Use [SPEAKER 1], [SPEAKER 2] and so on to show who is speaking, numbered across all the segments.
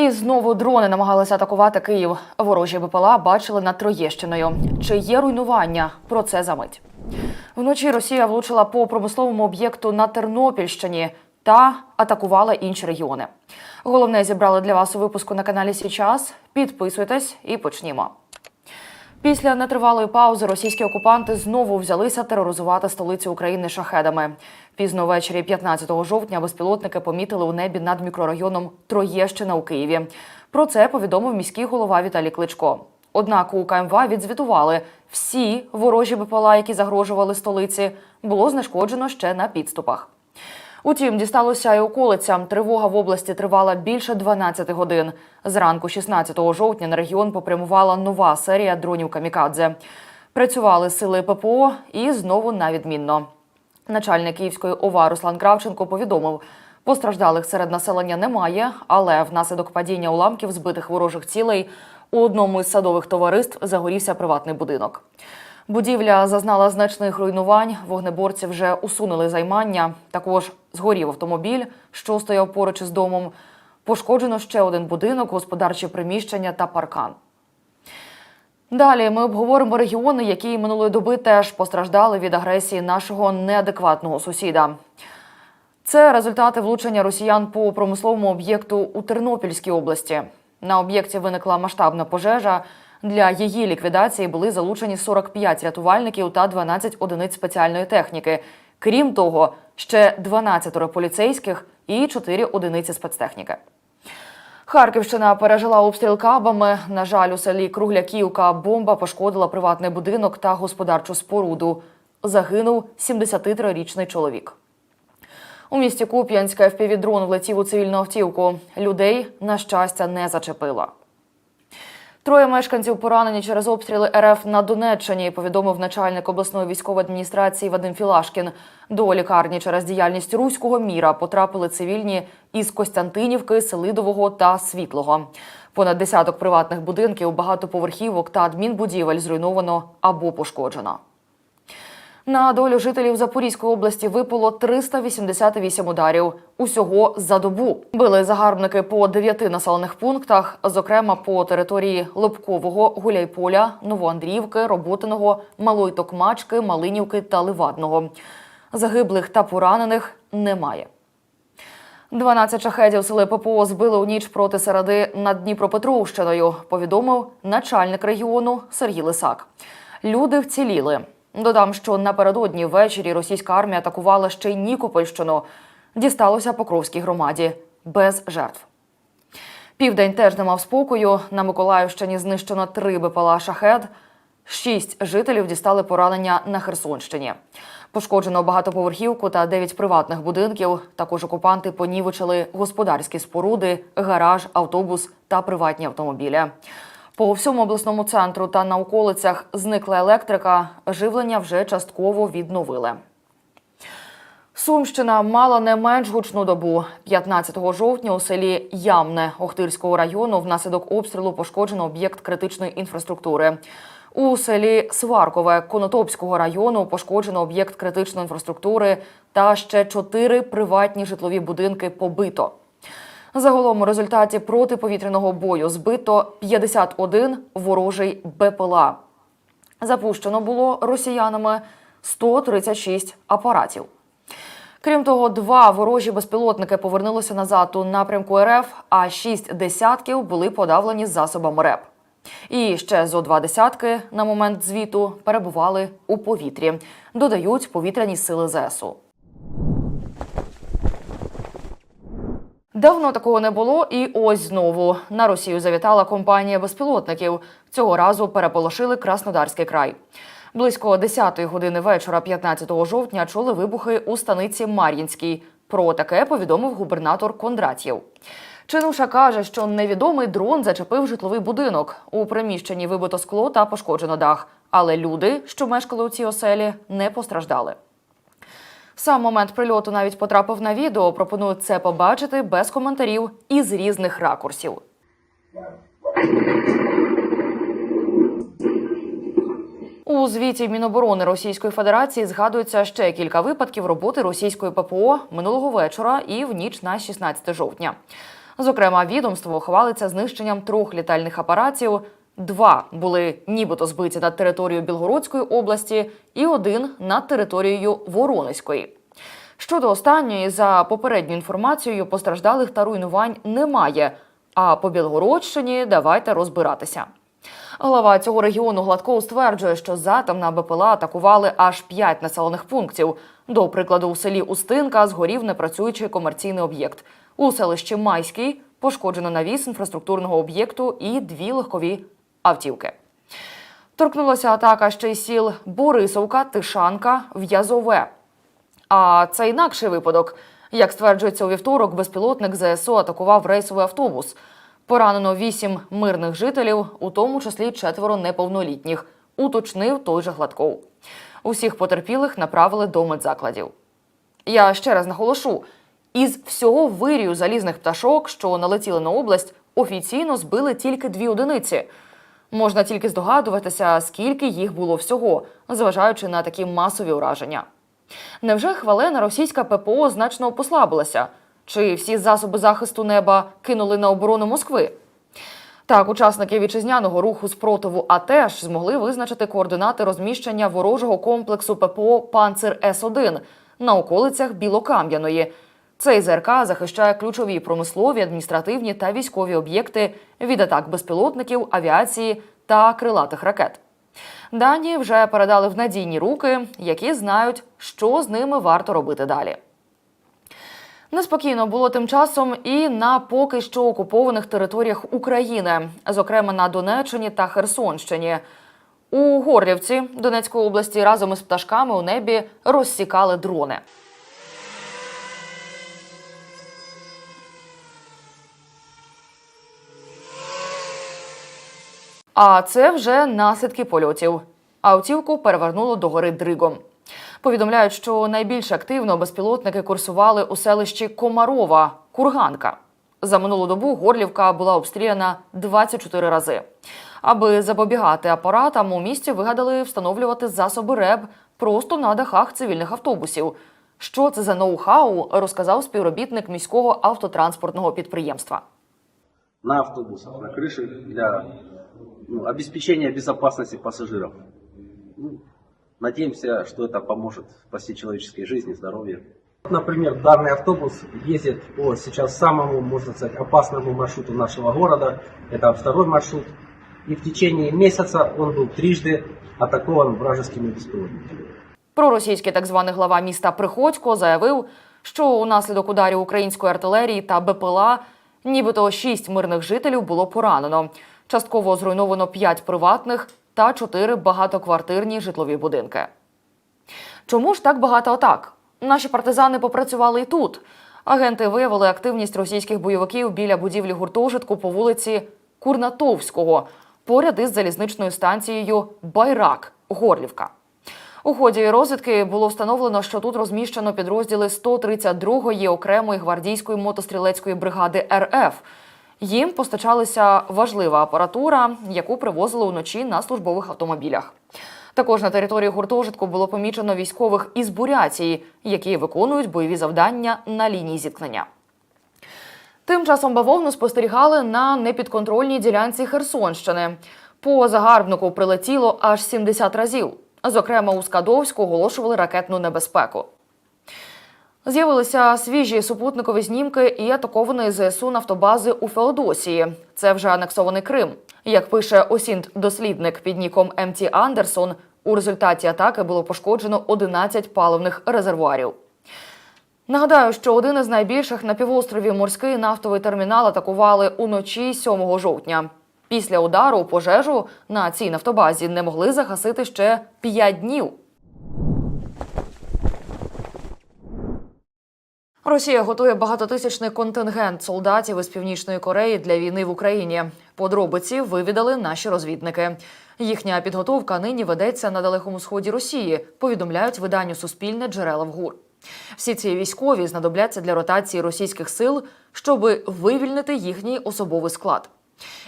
[SPEAKER 1] І знову дрони намагалися атакувати Київ. Ворожі БПЛА бачили над Троєщиною. Чи є руйнування? Про це за мить. Вночі Росія влучила по промисловому об'єкту на Тернопільщині та атакувала інші регіони. Головне зібрали для вас у випуску на каналі Січас. Підписуйтесь і почнімо. Після нетривалої паузи російські окупанти знову взялися тероризувати столицю України шахедами. Пізно ввечері 15 жовтня безпілотники помітили у небі над мікрорайоном Троєщина у Києві. Про це повідомив міський голова Віталій Кличко. Однак у КМВА відзвітували, всі ворожі БПЛА, які загрожували столиці, було знешкоджено ще на підступах. Утім, дісталося і околицям. Тривога в області тривала більше 12 годин. Зранку 16 жовтня на регіон попрямувала нова серія дронів камікадзе. Працювали сили ППО і знову на відмінно. Начальник Київської ОВА Руслан Кравченко повідомив, постраждалих серед населення немає, але внаслідок падіння уламків збитих ворожих цілей у одному із садових товариств загорівся приватний будинок. Будівля зазнала значних руйнувань. Вогнеборці вже усунули займання. Також згорів автомобіль, що стояв поруч із домом. Пошкоджено ще один будинок, господарчі приміщення та паркан. Далі ми обговоримо регіони, які минулої доби теж постраждали від агресії нашого неадекватного сусіда. Це результати влучення росіян по промисловому об'єкту у Тернопільській області. На об'єкті виникла масштабна пожежа. Для її ліквідації були залучені 45 рятувальників та 12 одиниць спеціальної техніки. Крім того, ще 12 поліцейських і 4 одиниці спецтехніки. Харківщина пережила обстріл кабами. На жаль, у селі Кругляківка бомба пошкодила приватний будинок та господарчу споруду. Загинув 73-річний чоловік. У місті Куп'янська FPV-дрон влетів у цивільну автівку. Людей, на щастя, не зачепило. Троє мешканців поранені через обстріли РФ на Донеччині, повідомив начальник обласної військової адміністрації Вадим Філашкін. До лікарні через діяльність руського міра потрапили цивільні із Костянтинівки, Селидового та Світлого. Понад десяток приватних будинків, багатоповерхівок та адмінбудівель зруйновано або пошкоджено. На долю жителів Запорізької області випало 388 ударів. Усього за добу били загарбники по дев'яти населених пунктах, зокрема по території Лобкового, Гуляйполя, Новоандріївки, Роботиного, Малої Токмачки, Малинівки та Ливадного. Загиблих та поранених немає. 12 шахедів сили ППО збили у ніч проти середи над Дніпропетровщиною, повідомив начальник регіону Сергій Лисак. Люди вціліли. Додам, що напередодні ввечері російська армія атакувала ще й Нікопольщину. Дісталося Покровській громаді без жертв. Південь теж не мав спокою. На Миколаївщині знищено три БПЛА шахед. Шість жителів дістали поранення на Херсонщині. Пошкоджено багатоповерхівку та дев'ять приватних будинків. Також окупанти понівечили господарські споруди, гараж, автобус та приватні автомобілі. По всьому обласному центру та на околицях зникла електрика. Живлення вже частково відновили. Сумщина мала не менш гучну добу. 15 жовтня у селі Ямне Охтирського району внаслідок обстрілу пошкоджено об'єкт критичної інфраструктури. У селі Сваркове Конотопського району пошкоджено об'єкт критичної інфраструктури та ще чотири приватні житлові будинки побито. Загалом у результаті протиповітряного бою збито 51 ворожий БПЛА. Запущено було росіянами 136 апаратів. Крім того, два ворожі безпілотники повернулися назад у напрямку РФ, а шість десятків були подавлені засобами РЕП. І ще зо два десятки на момент звіту перебували у повітрі. Додають повітряні сили ЗСУ. Давно такого не було, і ось знову на Росію завітала компанія безпілотників. Цього разу переполошили Краснодарський край. Близько 10-ї години вечора, 15 жовтня, чули вибухи у станиці Мар'їнській. Про таке повідомив губернатор Кондратєв. Чинуша каже, що невідомий дрон зачепив житловий будинок. У приміщенні вибито скло та пошкоджено дах. Але люди, що мешкали у цій оселі, не постраждали. Сам момент прильоту навіть потрапив на відео. Пропоную це побачити без коментарів і з різних ракурсів. У звіті Міноборони Російської Федерації згадується ще кілька випадків роботи російської ППО минулого вечора і в ніч на 16 жовтня. Зокрема, відомство хвалиться знищенням трьох літальних апаратів. Два були нібито збиті над територією Білгородської області, і один над територією Воронезької. Щодо останньої, за попередньою інформацією, постраждалих та руйнувань немає. А по Білгородщині давайте розбиратися. Глава цього регіону Гладков стверджує, що затем на БПЛА атакували аж п'ять населених пунктів. До прикладу, у селі Устинка згорів непрацюючий комерційний об'єкт. У селищі Майський пошкоджено навіс інфраструктурного об'єкту і дві легкові автівки. Торкнулася атака ще й сіл Борисовка, Тишанка, В'язове. А це інакший випадок. Як стверджується у вівторок, безпілотник ЗСУ атакував рейсовий автобус. Поранено вісім мирних жителів, у тому числі четверо неповнолітніх, уточнив той же Гладков. Усіх потерпілих направили до медзакладів. Я ще раз наголошу: із всього вирію залізних пташок, що налетіли на область, офіційно збили тільки дві одиниці. Можна тільки здогадуватися, скільки їх було всього, зважаючи на такі масові ураження. Невже хвалена російська ППО значно послабилася? Чи всі засоби захисту неба кинули на оборону Москви? Так, учасники вітчизняного руху спротиву АТЕШ змогли визначити координати розміщення ворожого комплексу ППО Панцир С-1 на околицях Білокам'яної. Цей ЗРК захищає ключові промислові, адміністративні та військові об'єкти від атак безпілотників, авіації та крилатих ракет. Дані вже передали в надійні руки, які знають, що з ними варто робити далі. Неспокійно було тим часом і на поки що окупованих територіях України, зокрема на Донеччині та Херсонщині. У Горлівці Донецької області разом із пташками у небі розсікали дрони. А це вже наслідки польотів. Автівку перевернуло до гори Дригом. Повідомляють, що найбільш активно безпілотники курсували у селищі Комарова, Курганка. За минулу добу Горлівка була обстріляна 24 рази. Аби запобігати апаратам, у місті вигадали встановлювати засоби РЕБ просто на дахах цивільних автобусів. Що це за ноу-хау, розказав співробітник міського автотранспортного підприємства.
[SPEAKER 2] на автобусах, на крыше для ну, обеспечения безопасности пассажиров. Ну, надеемся, что это поможет спасти человеческие жизни, здоровье.
[SPEAKER 3] Например, данный автобус ездит по сейчас самому, можно сказать, опасному маршруту нашего города. Это второй маршрут. И в течение месяца он был трижды атакован вражескими беспилотниками.
[SPEAKER 1] Проросійський так званий глава міста Приходько заявив, що унаслідок ударів української артилерії та БПЛА нібито шість мирних жителів було поранено. Частково зруйновано п'ять приватних та чотири багатоквартирні житлові будинки. Чому ж так багато атак? Наші партизани попрацювали і тут. Агенти виявили активність російських бойовиків біля будівлі гуртожитку по вулиці Курнатовського, поряд із залізничною станцією Байрак Горлівка. У ході розвідки було встановлено, що тут розміщено підрозділи 132-ї окремої гвардійської мотострілецької бригади РФ. Їм постачалася важлива апаратура, яку привозили уночі на службових автомобілях. Також на території гуртожитку було помічено військових із Буряції, які виконують бойові завдання на лінії зіткнення. Тим часом бавовну спостерігали на непідконтрольній ділянці Херсонщини. По загарбнику прилетіло аж 70 разів. Зокрема, у Скадовську оголошували ракетну небезпеку. З'явилися свіжі супутникові знімки і атакованої ЗСУ нафтобази у Феодосії. Це вже анексований Крим. Як пише Осінт-дослідник під ніком МТ Андерсон, у результаті атаки було пошкоджено 11 паливних резервуарів. Нагадаю, що один із найбільших на півострові морський нафтовий термінал атакували уночі 7 жовтня. Після удару пожежу на цій нафтобазі не могли загасити ще 5 днів. Росія готує багатотисячний контингент солдатів із північної Кореї для війни в Україні. Подробиці вивідали наші розвідники. Їхня підготовка нині ведеться на далекому сході Росії. Повідомляють виданню Суспільне джерела в ГУР. Всі ці військові знадобляться для ротації російських сил, щоб вивільнити їхній особовий склад.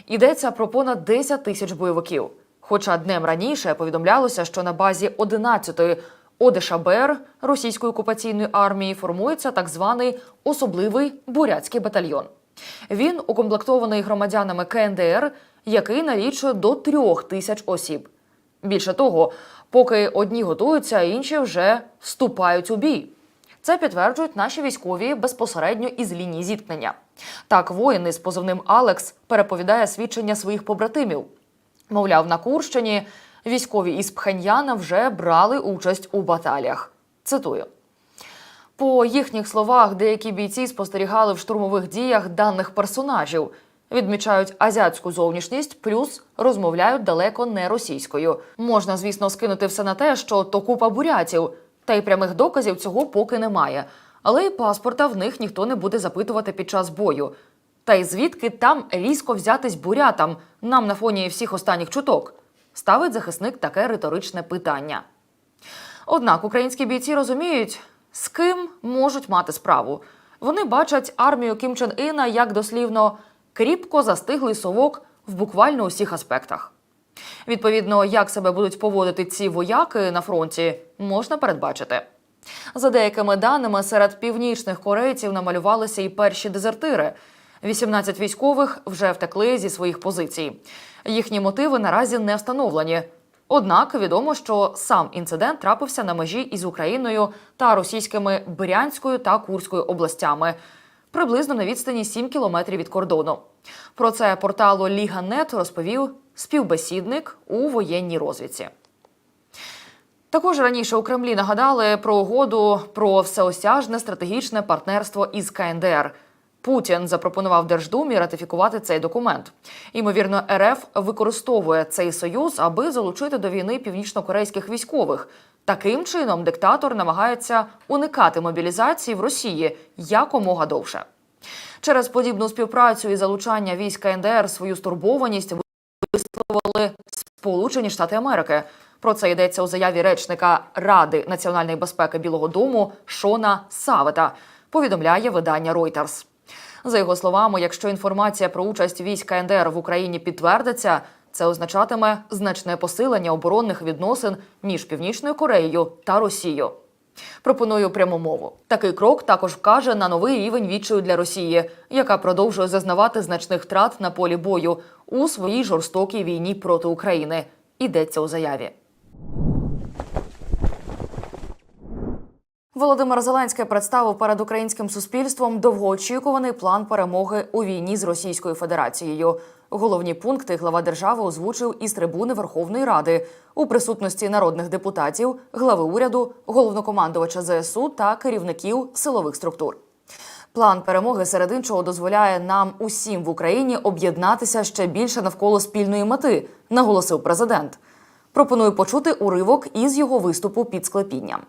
[SPEAKER 1] Йдеться про понад 10 тисяч бойовиків. Хоча днем раніше повідомлялося, що на базі 11-ї ОДШБР російської окупаційної армії формується так званий особливий бурятський батальйон. Він укомплектований громадянами КНДР, який налічує до трьох тисяч осіб. Більше того, поки одні готуються, інші вже вступають у бій. Це підтверджують наші військові безпосередньо із лінії зіткнення. Так, воїн із позивним Алекс переповідає свідчення своїх побратимів. Мовляв, на Курщині військові із Пхеньяна вже брали участь у баталіях. Цитую. По їхніх словах, деякі бійці спостерігали в штурмових діях даних персонажів, відмічають азіатську зовнішність, плюс розмовляють далеко не російською. Можна, звісно, скинути все на те, що то купа бурятів, та й прямих доказів цього поки немає. Але й паспорта в них ніхто не буде запитувати під час бою. Та й звідки там різко взятись бурятам нам на фоні всіх останніх чуток? Ставить захисник таке риторичне питання. Однак українські бійці розуміють, з ким можуть мати справу. Вони бачать армію Кім Чен Іна як дослівно кріпко застиглий совок в буквально усіх аспектах. Відповідно, як себе будуть поводити ці вояки на фронті, можна передбачити. За деякими даними, серед північних корейців намалювалися і перші дезертири. 18 військових вже втекли зі своїх позицій. Їхні мотиви наразі не встановлені. Однак відомо, що сам інцидент трапився на межі із Україною та російськими Брянською та Курською областями, приблизно на відстані 7 кілометрів від кордону. Про це порталу Ліга.нет розповів співбесідник у воєнній розвідці. Також раніше у Кремлі нагадали про угоду про всеосяжне стратегічне партнерство із КНДР. Путін запропонував Держдумі ратифікувати цей документ. Імовірно, РФ використовує цей союз, аби залучити до війни північнокорейських військових. Таким чином, диктатор намагається уникати мобілізації в Росії якомога довше. Через подібну співпрацю і залучання військ КНДР свою стурбованість висловили Сполучені Штати Америки. Про це йдеться у заяві речника Ради національної безпеки Білого Дому Шона Савета. Повідомляє видання Reuters. За його словами, якщо інформація про участь військ КНДР в Україні підтвердиться, це означатиме значне посилення оборонних відносин між Північною Кореєю та Росією. Пропоную пряму мову. Такий крок також вкаже на новий рівень відчаю для Росії, яка продовжує зазнавати значних втрат на полі бою у своїй жорстокій війні проти України. Йдеться у заяві. Володимир Зеленський представив перед українським суспільством довгоочікуваний план перемоги у війні з Російською Федерацією. Головні пункти глава держави озвучив із трибуни Верховної Ради у присутності народних депутатів, глави уряду, головнокомандувача ЗСУ та керівників силових структур. План перемоги серед іншого дозволяє нам усім в Україні об'єднатися ще більше навколо спільної мети, наголосив президент. Пропоную почути уривок із його виступу під склепінням.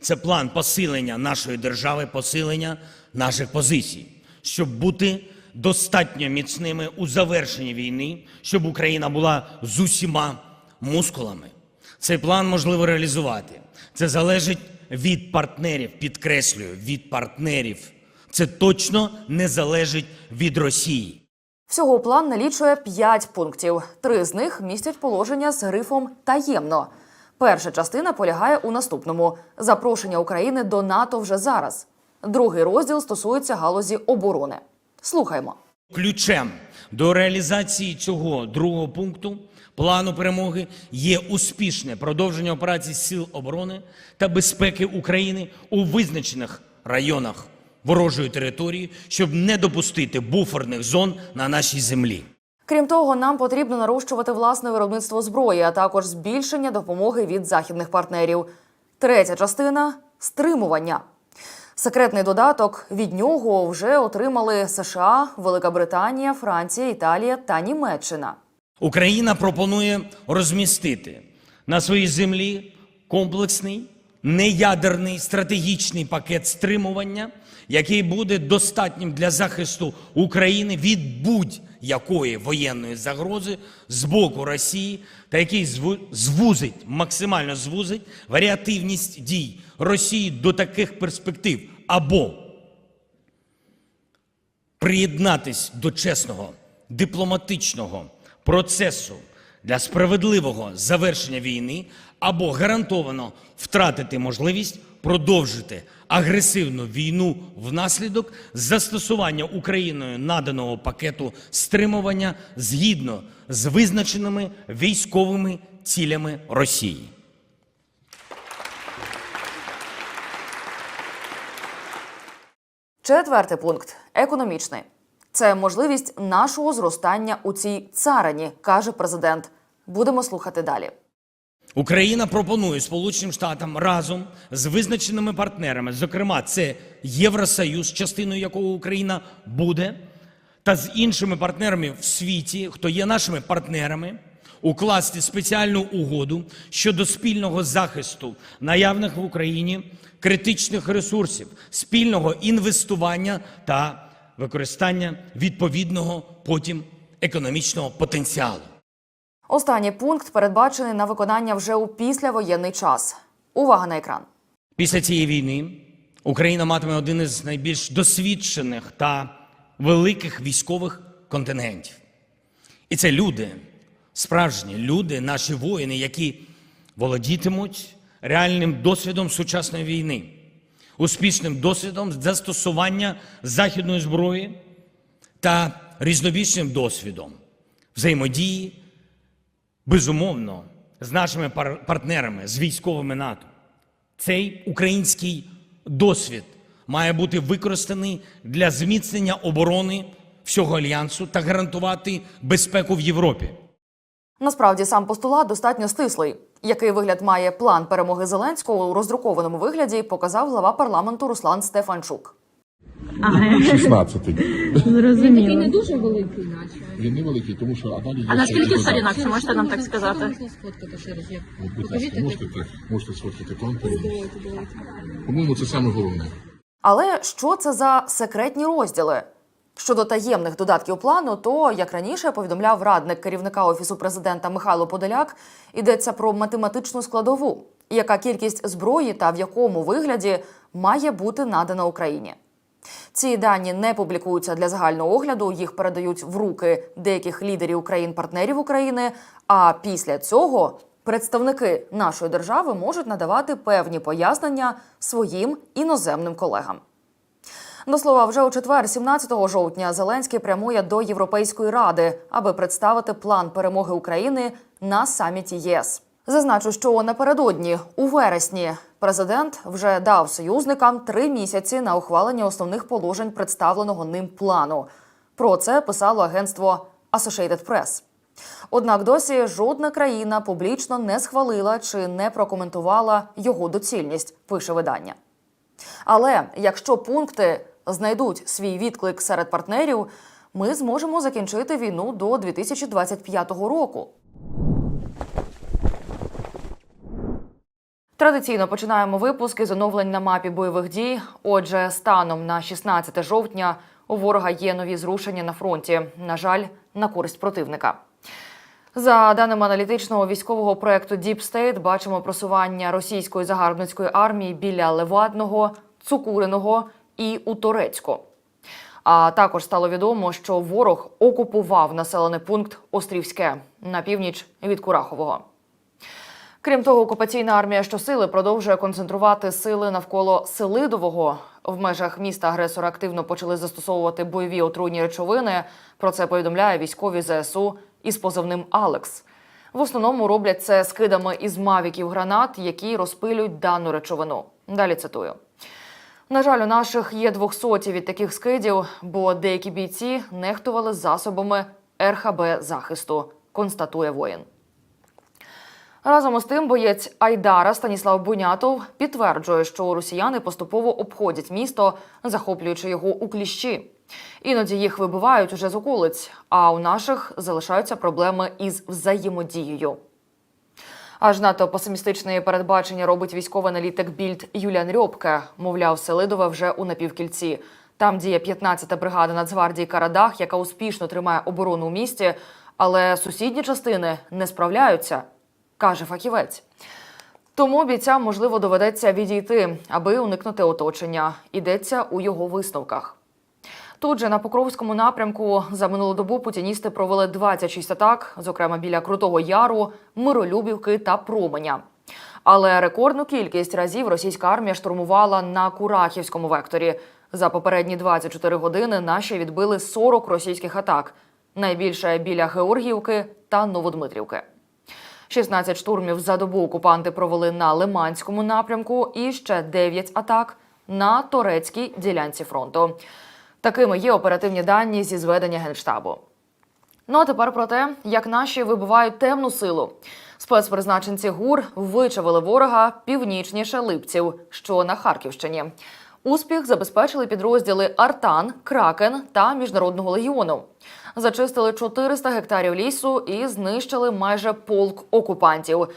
[SPEAKER 4] Це план посилення нашої держави, посилення наших позицій, щоб бути достатньо міцними у завершенні війни, щоб Україна була з усіма мускулами. Цей план можливо реалізувати. Це залежить від партнерів, підкреслюю, від партнерів. Це точно не залежить від Росії.
[SPEAKER 1] Всього план налічує 5 пунктів. Три з них містять положення з грифом таємно. Перша частина полягає у наступному: запрошення України до НАТО вже зараз. Другий розділ стосується галузі оборони. Слухаймо.
[SPEAKER 4] Ключем до реалізації цього другого пункту плану перемоги є успішне продовження операцій Сил оборони та безпеки України у визначених районах ворожої території, щоб не допустити буферних зон на нашій землі.
[SPEAKER 1] Крім того, нам потрібно нарощувати власне виробництво зброї, а також збільшення допомоги від західних партнерів. Третя частина стримування. Секретний додаток від нього вже отримали США, Велика Британія, Франція, Італія та Німеччина.
[SPEAKER 4] Україна пропонує розмістити на своїй землі комплексний неядерний стратегічний пакет стримування, який буде достатнім для захисту України від будь-якої воєнної загрози з боку Росії, та який звузить максимально звузить варіативність дій Росії до таких перспектив. Або приєднатись до чесного дипломатичного процесу для справедливого завершення війни або гарантовано втратити можливість продовжити агресивну війну внаслідок застосування Україною наданого пакету стримування згідно з визначеними військовими цілями Росії.
[SPEAKER 1] Четвертий пункт економічний. Це можливість нашого зростання у цій царині, каже президент. Будемо слухати далі.
[SPEAKER 4] Україна пропонує Сполученим Штатам разом з визначеними партнерами, зокрема, це Євросоюз, частиною якого Україна буде, та з іншими партнерами в світі, хто є нашими партнерами, укласти спеціальну угоду щодо спільного захисту наявних в Україні критичних ресурсів, спільного інвестування та використання відповідного потім економічного потенціалу.
[SPEAKER 1] Останній пункт передбачений на виконання вже у післявоєнний час. Увага на екран.
[SPEAKER 4] Після цієї війни Україна матиме один із найбільш досвідчених та великих військових контингентів. І це люди, справжні люди, наші воїни, які володітимуть реальним досвідом сучасної війни, успішним досвідом застосування західної зброї та різнобічним досвідом взаємодії безумовно з нашими пар- партнерами, з військовими НАТО. Цей український досвід має бути використаний для зміцнення оборони всього альянсу та гарантувати безпеку в Європі.
[SPEAKER 1] Насправді сам постулат достатньо стислий. Який вигляд має план перемоги Зеленського у роздрукованому вигляді, показав глава парламенту Руслан Стефанчук.
[SPEAKER 5] 16.
[SPEAKER 6] Зрозуміло.
[SPEAKER 7] Він не дуже великий, наче.
[SPEAKER 5] Він невеликий, тому що а далі є
[SPEAKER 6] А на
[SPEAKER 5] ще
[SPEAKER 6] скільки
[SPEAKER 5] додатки.
[SPEAKER 6] сторінок, чи можете нам так сказати?
[SPEAKER 7] Можна сфоткати ще раз? Як?
[SPEAKER 5] От, будь ласка, можете, так, можете сфоткати
[SPEAKER 7] давайте.
[SPEAKER 5] По-моєму, це саме головне.
[SPEAKER 1] Але що це за секретні розділи? Щодо таємних додатків плану, то як раніше повідомляв радник керівника офісу президента Михайло Подоляк, йдеться про математичну складову, яка кількість зброї та в якому вигляді має бути надана Україні. Ці дані не публікуються для загального огляду, їх передають в руки деяких лідерів країн-партнерів України. А після цього представники нашої держави можуть надавати певні пояснення своїм іноземним колегам. До слова, вже у четвер, 17 жовтня, Зеленський прямує до Європейської ради, аби представити план перемоги України на саміті ЄС. Зазначу, що напередодні, у вересні, президент вже дав союзникам три місяці на ухвалення основних положень представленого ним плану. Про це писало агентство Associated Press. Однак досі жодна країна публічно не схвалила чи не прокоментувала його доцільність, пише видання. Але якщо пункти знайдуть свій відклик серед партнерів, ми зможемо закінчити війну до 2025 року. Традиційно починаємо випуск із оновлень на мапі бойових дій. Отже, станом на 16 жовтня у ворога є нові зрушення на фронті. На жаль, на користь противника. За даними аналітичного військового проекту Deep State, бачимо просування російської загарбницької армії біля Левадного, Цукуриного і у Торецьку. А також стало відомо, що ворог окупував населений пункт Острівське на північ від Курахового. Крім того, окупаційна армія щосили продовжує концентрувати сили навколо Селидового. В межах міста агресора активно почали застосовувати бойові отруйні речовини. Про це повідомляє військові ЗСУ із позивним Алекс. В основному роблять це скидами із мавіків гранат, які розпилюють дану речовину. Далі цитую. На жаль, у наших є двохсоті від таких скидів, бо деякі бійці нехтували засобами РХБ захисту, констатує воїн. Разом із тим, боєць Айдара Станіслав Бунятов підтверджує, що росіяни поступово обходять місто, захоплюючи його у кліщі. Іноді їх вибивають уже з околиць, а у наших залишаються проблеми із взаємодією. Аж надто песимістичне передбачення робить військовий аналітик Більд Юліан Рьобке. Мовляв, Селидове вже у напівкільці. Там діє 15-та бригада Нацгвардії Карадах, яка успішно тримає оборону у місті, але сусідні частини не справляються, каже фахівець. Тому бійцям, можливо, доведеться відійти, аби уникнути оточення. Йдеться у його висновках. Тут же на Покровському напрямку за минулу добу путіністи провели 26 атак, зокрема біля Крутого Яру, Миролюбівки та Променя. Але рекордну кількість разів російська армія штурмувала на Курахівському векторі. За попередні 24 години наші відбили 40 російських атак, найбільше біля Георгіївки та Новодмитрівки. 16 штурмів за добу окупанти провели на Лиманському напрямку і ще 9 атак на турецькій ділянці фронту. Такими є оперативні дані зі зведення генштабу. Ну а тепер про те, як наші вибивають темну силу. Спецпризначенці ГУР вичавили ворога північніше Липців, що на Харківщині. Успіх забезпечили підрозділи Артан, Кракен та Міжнародного легіону. Зачистили 400 гектарів лісу і знищили майже полк окупантів.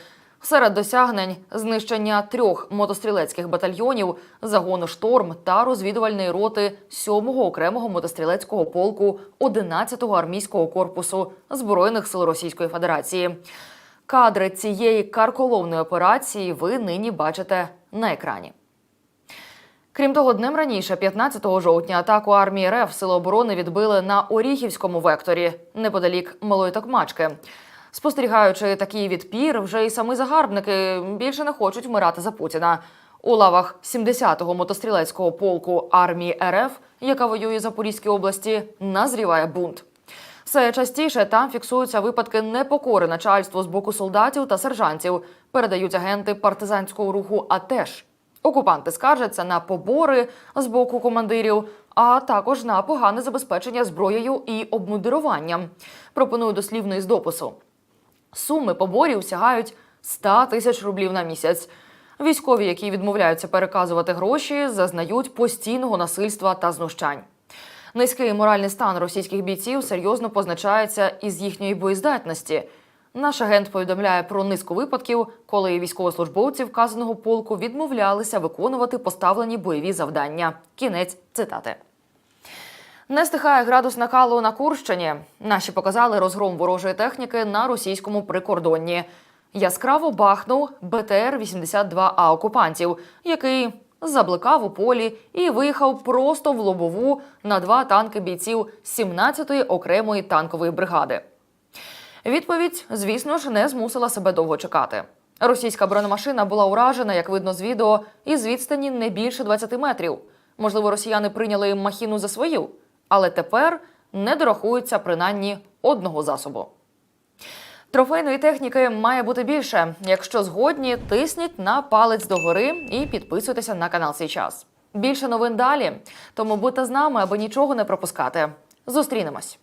[SPEAKER 1] Серед досягнень знищення трьох мотострілецьких батальйонів, загону шторм та розвідувальної роти 7-го окремого мотострілецького полку 11-го армійського корпусу збройних сил Російської Федерації. Кадри цієї карколомної операції ви нині бачите на екрані. Крім того, днем раніше, 15 жовтня, атаку армії РФ Сили оборони відбили на Оріхівському векторі неподалік Малої Токмачки. Спостерігаючи такий відпір, вже й самі загарбники більше не хочуть вмирати за Путіна. У лавах 70-го мотострілецького полку армії РФ, яка воює в Запорізькій області, назріває бунт. Все частіше там фіксуються випадки непокори начальству з боку солдатів та сержантів, передають агенти партизанського руху АТЕШ. Окупанти скаржаться на побори з боку командирів, а також на погане забезпечення зброєю і обмундируванням. Пропоную дослівно із допису. Суми поборів сягають 100 тисяч рублів на місяць. Військові, які відмовляються переказувати гроші, зазнають постійного насильства та знущань. Низький моральний стан російських бійців серйозно позначається із їхньої боєздатності. Наш агент повідомляє про низку випадків, коли військовослужбовці вказаного полку відмовлялися виконувати поставлені бойові завдання. Кінець цитати. Не стихає градус накалу на Курщині. Наші показали розгром ворожої техніки на російському прикордонні. Яскраво бахнув БТР-82А окупантів, який забликав у полі і виїхав просто в лобову на два танки бійців 17-ї окремої танкової бригади. Відповідь, звісно ж, не змусила себе довго чекати. Російська бронемашина була уражена, як видно з відео, із відстані не більше 20 метрів. Можливо, росіяни прийняли махіну за свою, але тепер не дорахуються принаймні одного засобу. Трофейної техніки має бути більше. Якщо згодні, тисніть на палець догори і підписуйтеся на канал «Сей час». Більше новин далі. Тому будьте з нами, аби нічого не пропускати. Зустрінемось.